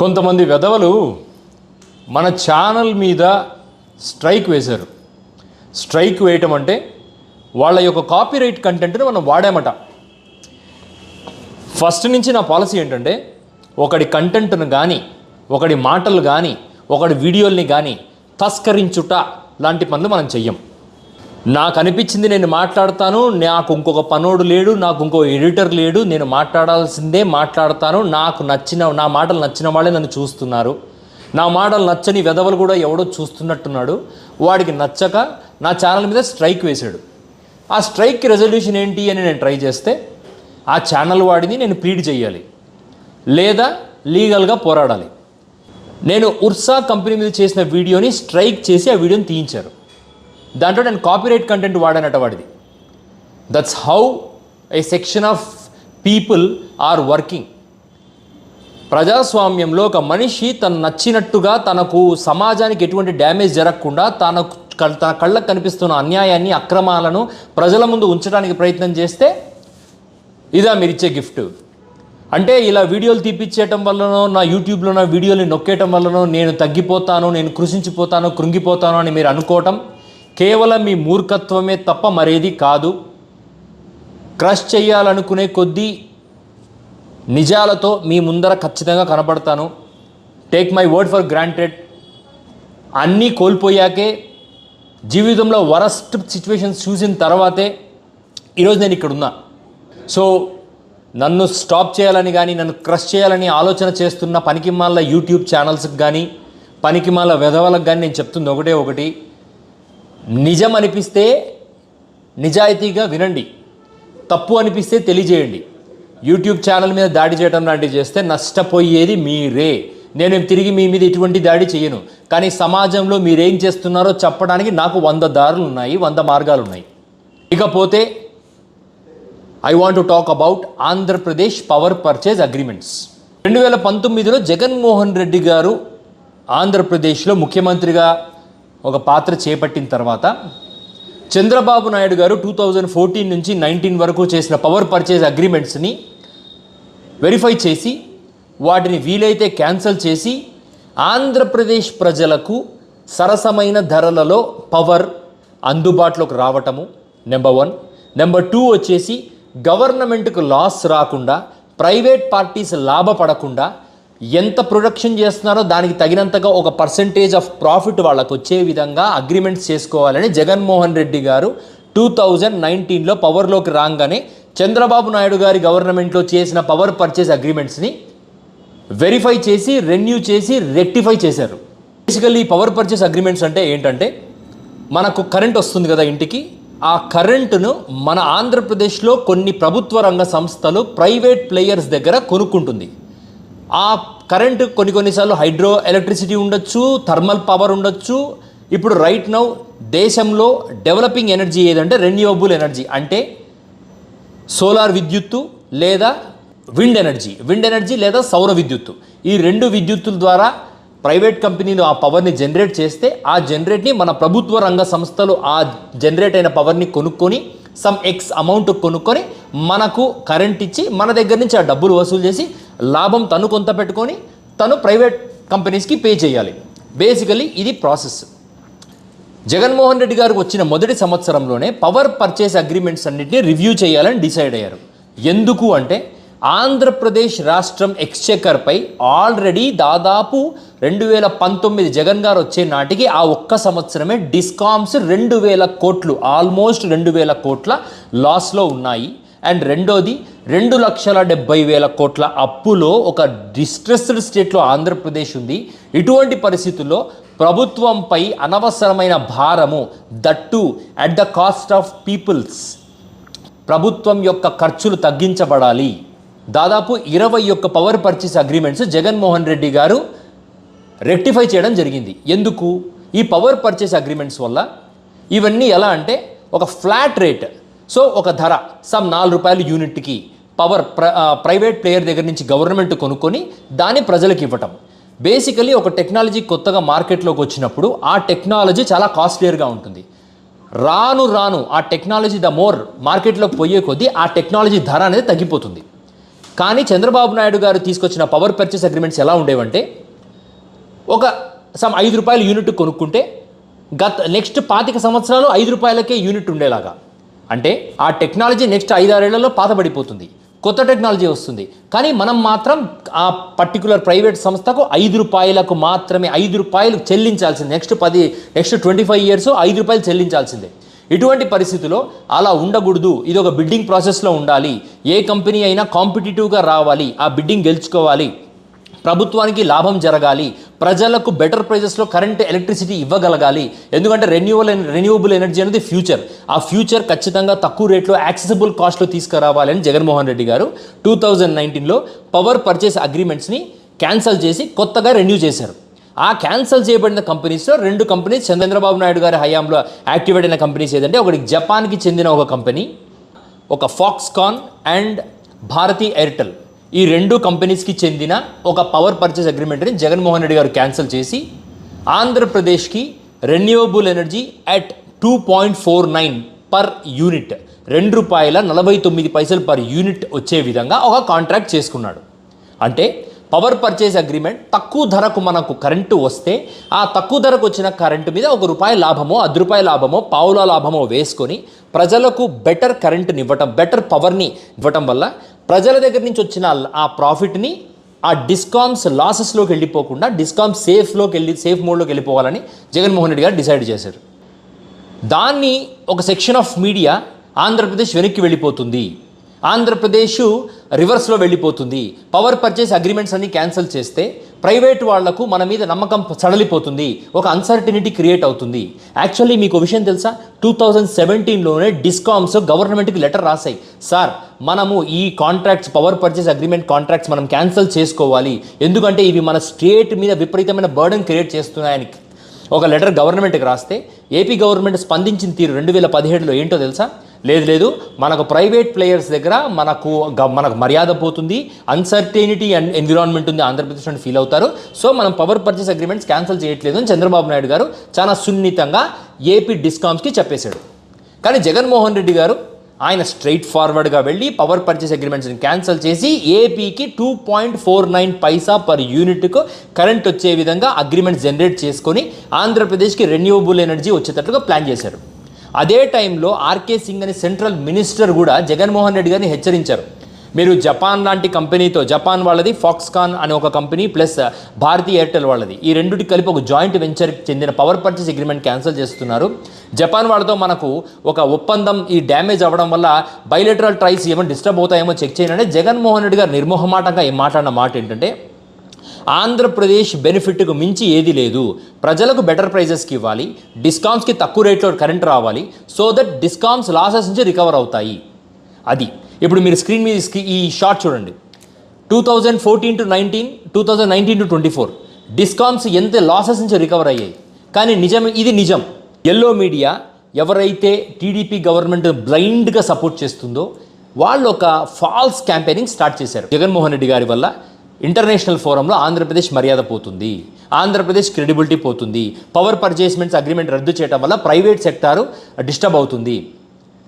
కొంతమంది వెధవలు మన ఛానల్ మీద స్ట్రైక్ వేశారు. స్ట్రైక్ వేయటం అంటే వాళ్ళ యొక్క కాపీరైట్ కంటెంట్ని మనం వాడామట. ఫస్ట్ నుంచి నా పాలసీ ఏంటంటే ఒకడి కంటెంట్ను కానీ ఒకడి మాటలు కానీ ఒకడి వీడియోల్ని కానీ తస్కరించుట లాంటి పనులు మనం చెయ్యం. నాకు అనిపించింది నేను మాట్లాడతాను నాకు ఇంకొక పనోడు లేడు నాకు ఇంకో ఎడిటర్ లేడు నేను మాట్లాడాల్సిందే మాట్లాడతాను నాకు నచ్చిన నా మాటలు నచ్చిన వాళ్ళే నన్ను చూస్తున్నారు. నా మాటలు నచ్చని వెధవలు కూడా ఎవడో చూస్తున్నట్టున్నాడు. వాడికి నచ్చక నా ఛానల్ మీద స్ట్రైక్ వేశాడు. ఆ స్ట్రైక్ రెజల్యూషన్ ఏంటి అని నేను ట్రై చేస్తే ఆ ఛానల్ వాడిని నేను ప్లీడ్ చేయాలి. లేదా లీగల్గా పోరాడాలి. నేను ఉర్సా కంపెనీ మీద చేసిన వీడియోని స్ట్రైక్ చేసి ఆ వీడియోని తీయించారు. దాంట్లో నేను కాపీరైట్ కంటెంట్ వాడనట వాడిది. That's how a section of people are working ప్రజాస్వామ్యంలో ఒక మనిషి తను నచ్చినట్టుగా తనకు సమాజానికి ఎటువంటి డ్యామేజ్ జరగకుండా తనకు తన కళ్ళకు కనిపిస్తున్న అన్యాయాన్ని అక్రమాలను ప్రజల ముందు ఉంచడానికి ప్రయత్నం చేస్తే ఇదా మీరు ఇచ్చే గిఫ్ట్. అంటే ఇలా వీడియోలు తీపిచ్చేయటం వల్లనో నా యూట్యూబ్లో నా వీడియోని నొక్కేయటం వల్లనో నేను తగ్గిపోతాను నేను కృషించిపోతాను కృంగిపోతాను అని మీరు అనుకోవటం కేవలం మీ మూర్ఖత్వమే తప్ప మరేది కాదు. క్రష్ చేయాలనుకునే కొద్దీ నిజాలతో మీ ముందర ఖచ్చితంగా కనపడతాను take my word for granted అన్నీ కోల్పోయాకే జీవితంలో వరస్ట్ సిచ్యువేషన్స్ చూసిన తర్వాతే ఈరోజు నేను ఇక్కడ ఉన్నా. సో నన్ను స్టాప్ చేయాలని కానీ నన్ను క్రష్ చేయాలని ఆలోచన చేస్తున్న పనికిమాల యూట్యూబ్ ఛానల్స్కి కానీ పనికిమాల వెధవలకు కానీ నేను చెప్తుంది ఒకటే ఒకటి. నిజం అనిపిస్తే నిజాయితీగా వినండి. తప్పు అనిపిస్తే తెలియజేయండి. యూట్యూబ్ ఛానల్ మీద దాడి చేయడం లాంటివి చేస్తే నష్టపోయేది మీరే. నేను తిరిగి మీ మీద ఇటువంటి దాడి చేయను. కానీ సమాజంలో మీరేం చేస్తున్నారో చెప్పడానికి నాకు వంద దారులు ఉన్నాయి వంద మార్గాలు ఉన్నాయి. ఇకపోతే I want to talk about Andhra Pradesh power purchase agreements రెండు వేల పంతొమ్మిదిలో జగన్మోహన్ రెడ్డి గారు ఆంధ్రప్రదేశ్లో ముఖ్యమంత్రిగా ఒక పాత్ర చేపట్టిన తర్వాత Chandrababu Naidu garu two thousand fourteen నుంచి నైన్టీన్ వరకు చేసిన పవర్ పర్చేజ్ అగ్రిమెంట్స్ని వెరిఫై చేసి వాటిని వీలైతే క్యాన్సిల్ చేసి ఆంధ్రప్రదేశ్ ప్రజలకు సరసమైన ధరలలో పవర్ అందుబాటులోకి రావటము నెంబర్ వన్ నెంబర్ టూ వచ్చేసి గవర్నమెంట్కు లాస్ రాకుండా ప్రైవేట్ పార్టీస్ లాభపడకుండా ఎంత ప్రొడక్షన్ చేస్తున్నారో దానికి తగినంతగా ఒక పర్సంటేజ్ ఆఫ్ ప్రాఫిట్ వాళ్ళకు వచ్చే విధంగా అగ్రిమెంట్స్ చేసుకోవాలని జగన్మోహన్ రెడ్డి గారు టూ థౌజండ్ నైన్టీన్లో పవర్లోకి రాగానే చంద్రబాబు నాయుడు గారి గవర్నమెంట్లో చేసిన పవర్ పర్చేస్ అగ్రిమెంట్స్ని వెరిఫై చేసి రెన్యూ చేసి రెక్టిఫై చేశారు. బేసికల్లీ పవర్ పర్చేస్ అగ్రిమెంట్స్ అంటే ఏంటంటే మనకు కరెంట్ వస్తుంది కదా ఇంటికి ఆ కరెంటును మన ఆంధ్రప్రదేశ్లో కొన్ని ప్రభుత్వ రంగ సంస్థలు ప్రైవేట్ ప్లేయర్స్ దగ్గర కొనుక్కుంటుంది. ఆ కరెంటు కొన్ని కొన్నిసార్లు హైడ్రో ఎలక్ట్రిసిటీ ఉండొచ్చు థర్మల్ పవర్ ఉండొచ్చు. ఇప్పుడు రైట్ నౌ దేశంలో డెవలపింగ్ ఎనర్జీ ఏదంటే రెన్యూవబుల్ ఎనర్జీ అంటే సోలార్ విద్యుత్తు లేదా విండ్ ఎనర్జీ విండ్ ఎనర్జీ లేదా సౌర విద్యుత్తు. ఈ రెండు విద్యుత్తుల ద్వారా ప్రైవేట్ కంపెనీలు ఆ పవర్ని జనరేట్ చేస్తే ఆ జనరేట్ని మన ప్రభుత్వ రంగ సంస్థలు ఆ జనరేట్ అయిన పవర్ని కొనుక్కొని సమ్ ఎక్స్ అమౌంట్ కొనుక్కొని మనకు కరెంట్ ఇచ్చి మన దగ్గర నుంచి ఆ డబ్బులు వసూలు చేసి లాభం తను కొంత పెట్టుకొని తను ప్రైవేట్ కంపెనీస్కి పే చేయాలి. బేసికలీ ఇది ప్రాసెస్ జగన్మోహన్ రెడ్డి గారు వచ్చిన మొదటి సంవత్సరంలోనే పవర్ పర్చేస్ అగ్రిమెంట్స్ అన్నింటినీ రివ్యూ చేయాలని డిసైడ్ అయ్యారు. ఎందుకు అంటే ఆంధ్రప్రదేశ్ రాష్ట్రం ఎక్స్చేకర్పై ఆల్రెడీ దాదాపు రెండు వేల పంతొమ్మిది జగన్ గారు వచ్చే నాటికి ఆ ఒక్క సంవత్సరమే డిస్కామ్స్ రెండు వేల కోట్లు ఆల్మోస్ట్ రెండు వేల కోట్ల లాస్లో ఉన్నాయి. అండ్ రెండోది రెండు లక్షల డెబ్బై వేల కోట్ల అప్పులో ఒక డిస్ట్రెస్డ్ స్టేట్లో ఆంధ్రప్రదేశ్ ఉంది. ఇటువంటి పరిస్థితుల్లో ప్రభుత్వంపై అనవసరమైన భారము that at the cost of peoples ప్రభుత్వం యొక్క ఖర్చులు తగ్గించబడాలి. దాదాపు ఇరవై ఒక్క power purchase agreements Jaganmohan Reddy garu rectify చేయడం జరిగింది. ఎందుకు? ఈ పవర్ పర్చేస్ అగ్రిమెంట్స్ వల్ల ఇవన్నీ ఎలా అంటే ఒక ఫ్లాట్ రేట్ సో ఒక ధర సమ్ నాలుగు రూపాయలు యూనిట్కి పవర్ ప్ర ప్రైవేట్ ప్లేయర్ దగ్గర నుంచి గవర్నమెంట్ కొనుక్కొని దాన్ని ప్రజలకు ఇవ్వటం. బేసికలీ ఒక టెక్నాలజీ కొత్తగా మార్కెట్లోకి వచ్చినప్పుడు ఆ టెక్నాలజీ చాలా కాస్ట్లియర్గా ఉంటుంది. రాను రాను ఆ టెక్నాలజీ ద మోర్ మార్కెట్లోకి పోయే కొద్దీ ఆ టెక్నాలజీ ధర అనేది తగ్గిపోతుంది. కానీ చంద్రబాబు నాయుడు గారు తీసుకొచ్చిన పవర్ పర్చేస్ అగ్రిమెంట్స్ ఎలా ఉండేవంటే ఒక సమ్ ఐదు రూపాయల యూనిట్ కొనుక్కుంటే గత నెక్స్ట్ పాతిక సంవత్సరాలు ఐదు రూపాయలకే యూనిట్ ఉండేలాగా. అంటే ఆ టెక్నాలజీ నెక్స్ట్ ఐదారేళ్ళలో పాతబడిపోతుంది. కొత్త టెక్నాలజీ వస్తుంది. కానీ మనం మాత్రం ఆ పర్టికులర్ ప్రైవేట్ సంస్థకు ఐదు రూపాయలకు మాత్రమే ఐదు రూపాయలు చెల్లించాల్సింది. నెక్స్ట్ పది నెక్స్ట్ ట్వంటీ ఫైవ్ ఇయర్స్ ఐదు రూపాయలు చెల్లించాల్సిందే. ఇటువంటి పరిస్థితిలో అలా ఉండకూడదు. ఇది ఒక బిడ్డింగ్ ప్రాసెస్లో ఉండాలి. ఏ కంపెనీ అయినా కాంపిటేటివ్గా రావాలి. ఆ బిడ్డింగ్ గెలుచుకోవాలి. ప్రభుత్వానికి లాభం జరగాలి. ప్రజలకు బెటర్ ప్రైజెస్లో కరెంట్ ఎలక్ట్రిసిటీ ఇవ్వగలగాలి. ఎందుకంటే రెన్యూవల్ రెన్యూవబుల్ ఎనర్జీ అనేది ఫ్యూచర్ ఆ ఫ్యూచర్ ఖచ్చితంగా తక్కువ రేట్లో యాక్సెసిబుల్ కాస్ట్లో తీసుకురావాలని జగన్మోహన్ రెడ్డి గారు టూ థౌజండ్ నైన్టీన్లో పవర్ పర్చేస్ అగ్రిమెంట్స్ని క్యాన్సిల్ చేసి కొత్తగా రెన్యూ చేశారు. ఆ క్యాన్సిల్ చేయబడిన కంపెనీస్లో రెండు కంపెనీస్ చంద్రబాబు నాయుడు గారి హయాంలో యాక్టివేట్ అయిన కంపెనీస్ ఏదంటే ఒకటి జపాన్కి చెందిన ఒక కంపెనీ ఒక ఫాక్స్కాన్ అండ్ భారతీ ఎయిర్టెల్. ఈ రెండు కంపెనీస్కి చెందిన ఒక పవర్ పర్చేస్ అగ్రిమెంట్ని జగన్మోహన్ రెడ్డి గారు క్యాన్సిల్ చేసి ఆంధ్రప్రదేశ్కి renewable energy at two point four nine per unit రెండు రూపాయల నలభై తొమ్మిది పైసలు పర్ యూనిట్ వచ్చే విధంగా ఒక కాంట్రాక్ట్ చేసుకున్నాడు. అంటే పవర్ పర్చేస్ అగ్రిమెంట్ తక్కువ ధరకు మనకు కరెంటు వస్తే ఆ తక్కువ ధరకు వచ్చిన కరెంటు మీద ఒక రూపాయి లాభమో అర్ధ రూపాయి లాభమో పావుల లాభమో వేసుకొని ప్రజలకు బెటర్ కరెంటుని ఇవ్వటం బెటర్ పవర్ని ఇవ్వటం వల్ల ప్రజల దగ్గర నుంచి వచ్చిన ఆ ప్రాఫిట్ని ఆ డిస్కామ్స్ లాసెస్లోకి వెళ్ళిపోకుండా డిస్కామ్ సేఫ్లోకి వెళ్ళి సేఫ్ మోడ్లోకి వెళ్ళిపోవాలని జగన్మోహన్ రెడ్డి గారు డిసైడ్ చేశారు. దాన్ని ఒక సెక్షన్ ఆఫ్ మీడియా ఆంధ్రప్రదేశ్ వెనక్కి వెళ్ళిపోతుంది. ఆంధ్రప్రదేశ్ రివర్స్లో వెళ్ళిపోతుంది. పవర్ పర్చేస్ అగ్రిమెంట్స్ అన్ని క్యాన్సిల్ చేస్తే ప్రైవేట్ వాళ్ళకు మన మీద నమ్మకం సడలిపోతుంది. ఒక అన్సర్టినిటీ క్రియేట్ అవుతుంది. యాక్చువల్లీ మీకు విషయం తెలుసా? టూ థౌజండ్ సెవెంటీన్లోనే డిస్కామ్స్ గవర్నమెంట్కి లెటర్ రాశాయి. సార్ మనము ఈ contracts power purchase agreement contracts మనం క్యాన్సిల్ చేసుకోవాలి. ఎందుకంటే ఇవి మన స్టేట్ మీద విపరీతమైన బర్డన్ క్రియేట్ చేస్తున్నాయని. ఒక లెటర్ గవర్నమెంట్కి రాస్తే ఏపీ గవర్నమెంట్ స్పందించిన తీరు రెండు వేల పదిహేడులో ఏంటో తెలుసా? లేదు లేదు. మనకు ప్రైవేట్ ప్లేయర్స్ దగ్గర మనకు గ- మనకు మర్యాద పోతుంది. అన్సర్టైనిటీ అండ్ ఎన్విరాన్మెంట్ ఉంది. ఆంధ్రప్రదేశ్ నుండి ఫీల్ అవుతారు. సో మనం పవర్ పర్చేస్ అగ్రిమెంట్స్ క్యాన్సిల్ చేయట్లేదు అని చంద్రబాబు నాయుడు గారు చాలా సున్నితంగా ఏపీ డిస్కామ్స్కి చెప్పేశాడు. కానీ జగన్మోహన్ రెడ్డి గారు ఆయన స్ట్రైట్ ఫార్వర్డ్గా వెళ్ళి పవర్ పర్చేస్ అగ్రిమెంట్స్ని క్యాన్సిల్ చేసి ఏపీకి two point four nine paisa per యూనిట్కు కరెంట్ వచ్చే విధంగా అగ్రిమెంట్ జనరేట్ చేసుకొని ఆంధ్రప్రదేశ్కి రెన్యూవబుల్ ఎనర్జీ వచ్చేటట్టుగా ప్లాన్ చేశారు. అదే టైంలో ఆర్కే సింగ్ అనే సెంట్రల్ మినిస్టర్ కూడా జగన్మోహన్ రెడ్డి గారిని హెచ్చరించారు. మీరు జపాన్ లాంటి కంపెనీతో జపాన్ వాళ్ళది ఫాక్స్కాన్ అనే ఒక కంపెనీ ప్లస్ భారతీ ఎయిర్టెల్ వాళ్ళది. ఈ రెండుటి కలిపి ఒక జాయింట్ వెంచర్కి చెందిన పవర్ పర్చేస్ అగ్రిమెంట్ క్యాన్సిల్ చేస్తున్నారు. జపాన్ వాళ్ళతో మనకు ఒక ఒప్పందం ఈ డ్యామేజ్ అవ్వడం వల్ల బయలెటరల్ ట్రైస్ ఏమైనా డిస్టర్బ్ అవుతాయేమో చెక్ చేయాలంటే జగన్మోహన్ రెడ్డి గారు నిర్మోహమాటంగా ఏం మాట్లాడిన మాట ఏంటంటే ఆంధ్రప్రదేశ్ బెనిఫిట్కు మించి ఏది లేదు. ప్రజలకు బెటర్ ప్రైజెస్కి ఇవ్వాలి. డిస్కౌంట్స్కి తక్కువ రేట్లో కరెంట్ రావాలి. సో దట్ డిస్కామ్స్ లాసెస్ నుంచి రికవర్ అవుతాయి. అది. ఇప్పుడు మీరు స్క్రీన్ మీద ఈ షార్ట్ చూడండి. Two thousand fourteen to nineteen two thousand nineteen to twenty four discoms ఎంత లాసెస్ నుంచి రికవర్ అయ్యాయి. కానీ నిజం ఇది నిజం. ఎల్లో మీడియా ఎవరైతే టీడీపీ గవర్నమెంట్ బ్లైండ్గా సపోర్ట్ చేస్తుందో వాళ్ళు ఒక ఫాల్స్ క్యాంపెయినింగ్ స్టార్ట్ చేశారు. జగన్మోహన్ రెడ్డి గారి వల్ల ఇంటర్నేషనల్ ఫోరంలో ఆంధ్రప్రదేశ్ మర్యాద పోతుంది. ఆంధ్రప్రదేశ్ క్రెడిబిలిటీ పోతుంది. పవర్ పర్చేస్మెంట్స్ అగ్రిమెంట్ రద్దు చేయడం వల్ల ప్రైవేట్ సెక్టారు డిస్టర్బ్ అవుతుంది.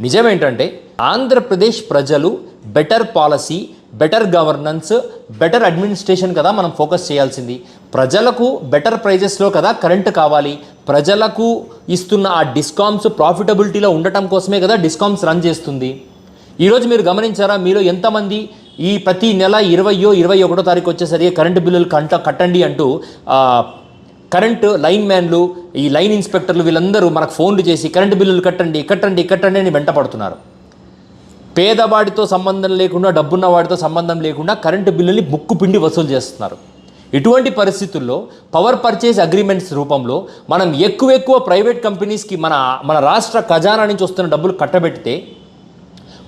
నిజమేంటంటే ఆంధ్రప్రదేశ్ ప్రజలు better policy better governance better administration కదా మనం ఫోకస్ చేయాల్సింది. ప్రజలకు బెటర్ ప్రైజెస్లో కదా కరెంట్ కావాలి. ప్రజలకు ఇస్తున్న ఆ డిస్కామ్స్ ప్రాఫిటబిలిటీలో ఉండటం కోసమే కదా డిస్కామ్స్ రన్ చేస్తుంది. ఈరోజు మీరు గమనించారా? మీలో ఎంతమంది ఈ ప్రతి నెల ఇరవయో ఇరవై ఒకటో తారీఖు వచ్చేసరికి కరెంటు బిల్లులు కంట కట్టండి అంటూ కరెంటు లైన్ మ్యాన్లు ఈ లైన్ ఇన్స్పెక్టర్లు వీళ్ళందరూ మనకు ఫోన్లు చేసి కరెంటు బిల్లులు కట్టండి కట్టండి కట్టండి అని వెంట పడుతున్నారు పేదవాడితో సంబంధం లేకుండా డబ్బున్న వాడితో సంబంధం లేకుండా కరెంటు బిల్లుని ముక్కు పిండి వసూలు చేస్తున్నారు. ఇటువంటి పరిస్థితుల్లో పవర్ పర్చేస్ అగ్రిమెంట్స్ రూపంలో మనం ఎక్కువ ఎక్కువ ప్రైవేట్ కంపెనీస్కి మన మన రాష్ట్ర ఖజానా నుంచి వస్తున్న డబ్బులు కట్టబెడితే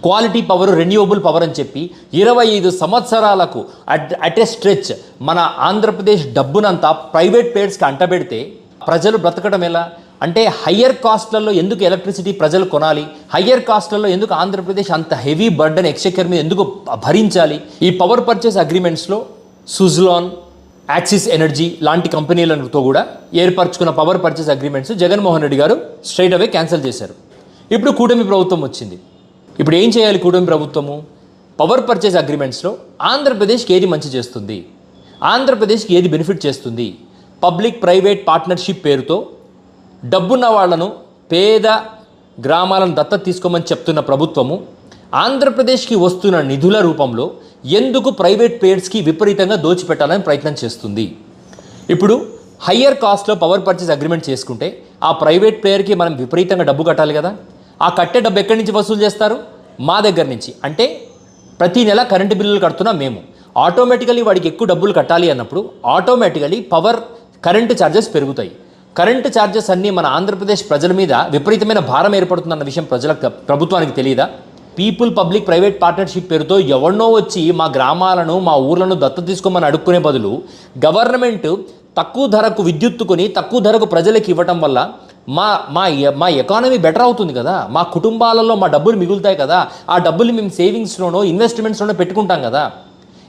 క్వాలిటీ పవర్ రెన్యూవబుల్ పవర్ అని చెప్పి ఇరవై ఐదు సంవత్సరాలకు అట్ అట్ ఏ స్ట్రెచ్ మన ఆంధ్రప్రదేశ్ డబ్బునంతా ప్రైవేట్ పేర్స్కి అంటబెడితే ప్రజలు బ్రతకడం ఎలా? అంటే హయ్యర్ కాస్ట్లలో ఎందుకు ఎలక్ట్రిసిటీ ప్రజలు కొనాలి? హయ్యర్ కాస్ట్లలో ఎందుకు ఆంధ్రప్రదేశ్ అంత హెవీ బర్డన్ ఎక్స్చెక్కర్ మీద ఎందుకు భరించాలి? ఈ పవర్ పర్చేస్ అగ్రిమెంట్స్లో సుజ్లాన్ యాక్సిస్ ఎనర్జీ లాంటి కంపెనీలతో కూడా ఏర్పరచుకున్న power purchase agreements Jaganmohan Reddy garu straight అవే క్యాన్సిల్ చేశారు. ఇప్పుడు కూటమి ప్రభుత్వం వచ్చింది. ఇప్పుడు ఏం చేయాలి కూటమి ప్రభుత్వము? పవర్ పర్చేజ్ అగ్రిమెంట్స్లో ఆంధ్రప్రదేశ్కి ఏది మంచి చేస్తుంది? ఆంధ్రప్రదేశ్కి ఏది బెనిఫిట్ చేస్తుంది? పబ్లిక్ ప్రైవేట్ పార్ట్నర్షిప్ పేరుతో డబ్బున్న వాళ్ళను పేద గ్రామాలను దత్తత తీసుకోమని చెప్తున్న ప్రభుత్వము ఆంధ్రప్రదేశ్కి వస్తున్న నిధుల రూపంలో ఎందుకు ప్రైవేట్ పేర్స్కి విపరీతంగా దోచిపెట్టాలని ప్రయత్నం చేస్తుంది? ఇప్పుడు హయ్యర్ కాస్ట్లో పవర్ పర్చేస్ అగ్రిమెంట్ చేసుకుంటే ఆ ప్రైవేట్ ప్లేయర్కి మనం విపరీతంగా డబ్బు కట్టాలి కదా? ఆ కట్టే డబ్బు ఎక్కడి నుంచి వసూలు చేస్తారు? మా దగ్గర నుంచి. అంటే ప్రతి నెల కరెంటు బిల్లులు కడుతున్నాం మేము. ఆటోమేటికలీ వాడికి ఎక్కువ డబ్బులు కట్టాలి అన్నప్పుడు ఆటోమేటికలీ పవర్ కరెంటు ఛార్జెస్ పెరుగుతాయి. కరెంటు ఛార్జెస్ అన్నీ మన ఆంధ్రప్రదేశ్ ప్రజల మీద విపరీతమైన భారం ఏర్పడుతుందన్న విషయం ప్రజలకు ప్రభుత్వానికి తెలియదా? పీపుల్ పబ్లిక్ ప్రైవేట్ పార్ట్నర్షిప్ పేరుతో ఎవరినో వచ్చి మా గ్రామాలను మా ఊర్లను దత్తత తీసుకోమని అడుక్కునే బదులు గవర్నమెంట్ తక్కువ ధరకు విద్యుత్తుకొని తక్కువ ధరకు ప్రజలకు ఇవ్వటం వల్ల మా మా మా ఎకానమీ బెటర్ అవుతుంది కదా. మా కుటుంబాలలో మా డబ్బులు మిగులుతాయి కదా. ఆ డబ్బులు మేము సేవింగ్స్లోనో ఇన్వెస్ట్మెంట్స్లోనో పెట్టుకుంటాం కదా.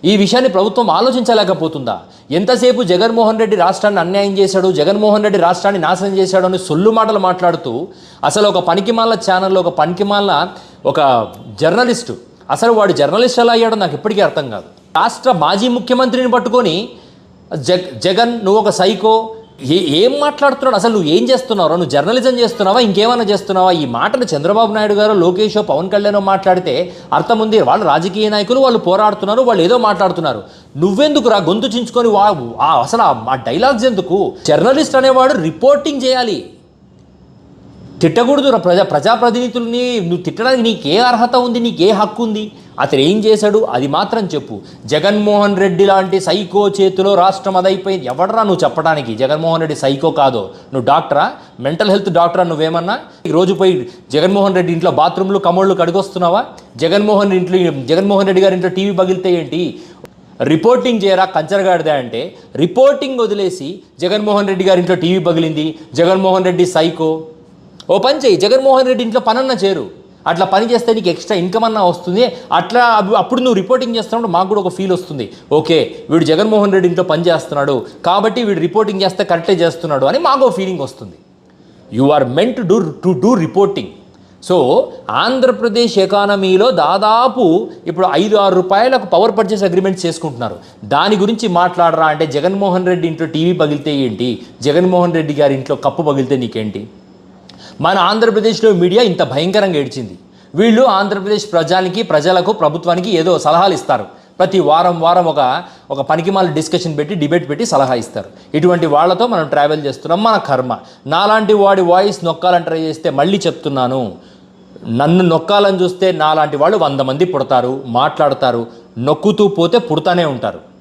ఈ విషయాన్ని ప్రభుత్వం ఆలోచించలేకపోతుందా? ఎంతసేపు జగన్మోహన్ రెడ్డి రాష్ట్రాన్ని అన్యాయం చేశాడు జగన్మోహన్ రెడ్డి రాష్ట్రాన్ని నాశనం చేశాడు అని సొల్లు మాటలు మాట్లాడుతూ అసలు ఒక పనికిమాల ఛానల్లో ఒక పనికిమాల ఒక జర్నలిస్టు అసలు వాడు జర్నలిస్ట్ ఎలా అయ్యాడో నాకు ఇప్పటికీ అర్థం కాదు. రాష్ట్ర మాజీ ముఖ్యమంత్రిని పట్టుకొని జగ్ జగన్ నువ్వు ఒక సైకో ఏ ఏం మాట్లాడుతున్నాడు? అసలు నువ్వు ఏం చేస్తున్నావు నువ్వు జర్నలిజం చేస్తున్నావా? ఇంకేమైనా చేస్తున్నావా? ఈ మాటలు చంద్రబాబు నాయుడు గారు లోకేష్ పవన్ కళ్యాణ్ మాట్లాడితే అర్థం ఉంది. వాళ్ళు రాజకీయ నాయకులు వాళ్ళు పోరాడుతున్నారు వాళ్ళు ఏదో మాట్లాడుతున్నారు. నువ్వెందుకు రా గొంతు చించుకొని వా అసలు ఆ- ఆ డైలాగ్స్ ఎందుకు? జర్నలిస్ట్ అనేవాడు రిపోర్టింగ్ చేయాలి. తిట్టకూడదు రా ప్రజా ప్రజాప్రతినిధుల్ని. నువ్వు తిట్టడానికి నీకు ఏ అర్హత ఉంది నీకు ఏ హక్కు ఉంది. అతను ఏం చేశాడు? అది మాత్రం చెప్పు. జగన్మోహన్ రెడ్డి లాంటి సైకో చేతిలో రాష్ట్రం అదైపోయింది. ఎవడరా నువ్వు చెప్పడానికి? జగన్మోహన్ రెడ్డి సైకో కాదో? నువ్వు డాక్టరా? మెంటల్ హెల్త్ డాక్టరా నువ్వేమన్నా? ఈ రోజు పోయి జగన్మోహన్ రెడ్డి ఇంట్లో బాత్రూంలు కమోళ్ళు కడిగొస్తున్నావా? జగన్మోహన్ ఇంట్లో జగన్మోహన్ రెడ్డి గారి ఇంట్లో టీవీ పగిలితే ఏంటి? రిపోర్టింగ్ చేయరా కంచరగాడిదే అంటే? రిపోర్టింగ్ వదిలేసి జగన్మోహన్ రెడ్డి గారి ఇంట్లో టీవీ పగిలింది. జగన్మోహన్ రెడ్డి సైకో. ఓ పని చేయి జగన్మోహన్ రెడ్డి ఇంట్లో పనన్న చేరు. అట్లా పని చేస్తే నీకు ఎక్స్ట్రా ఇన్కమ్ అన్నా వస్తుంది. అట్లా అవి- అప్పుడు నువ్వు రిపోర్టింగ్ చేస్తున్నప్పుడు మాకు కూడా ఒక ఫీల్ వస్తుంది. ఓకే వీడు జగన్మోహన్ రెడ్డి ఇంట్లో పని చేస్తున్నాడు. కాబట్టి వీడు రిపోర్టింగ్ చేస్తే కరెక్టే చేస్తున్నాడు అని మాకు ఫీలింగ్ వస్తుంది. You are meant do to do reporting so Andhra Pradesh ఎకానమీలో దాదాపు ఇప్పుడు ఐదు ఆరు రూపాయలకు పవర్ పర్చేస్ అగ్రిమెంట్ చేసుకుంటున్నారు. దాని గురించి మాట్లాడరా అంటే జగన్మోహన్ రెడ్డి ఇంట్లో టీవీ పగిలితే ఏంటి? జగన్మోహన్ రెడ్డి గారి ఇంట్లో కప్పు పగిలితే నీకేంటి? మన ఆంధ్రప్రదేశ్లో మీడియా ఇంత భయంకరంగా ఏడ్చింది. వీళ్ళు ఆంధ్రప్రదేశ్ ప్రజానికి ప్రజలకు ప్రభుత్వానికి ఏదో సలహాలు ఇస్తారు. ప్రతి వారం వారం ఒక ఒక పనికిమాల డిస్కషన్ పెట్టి డిబేట్ పెట్టి సలహా ఇస్తారు. ఇటువంటి వాళ్ళతో మనం ట్రావెల్ చేస్తున్నాం. మన కర్మ. నాలాంటి వాడి వాయిస్ నొక్కాలని ట్రై చేస్తే మళ్ళీ చెప్తున్నాను. నన్ను నొక్కాలని చూస్తే నాలాంటి వాళ్ళు వంద మంది పుడతారు మాట్లాడతారు నొక్కుతూ పోతే పుడతానే ఉంటారు.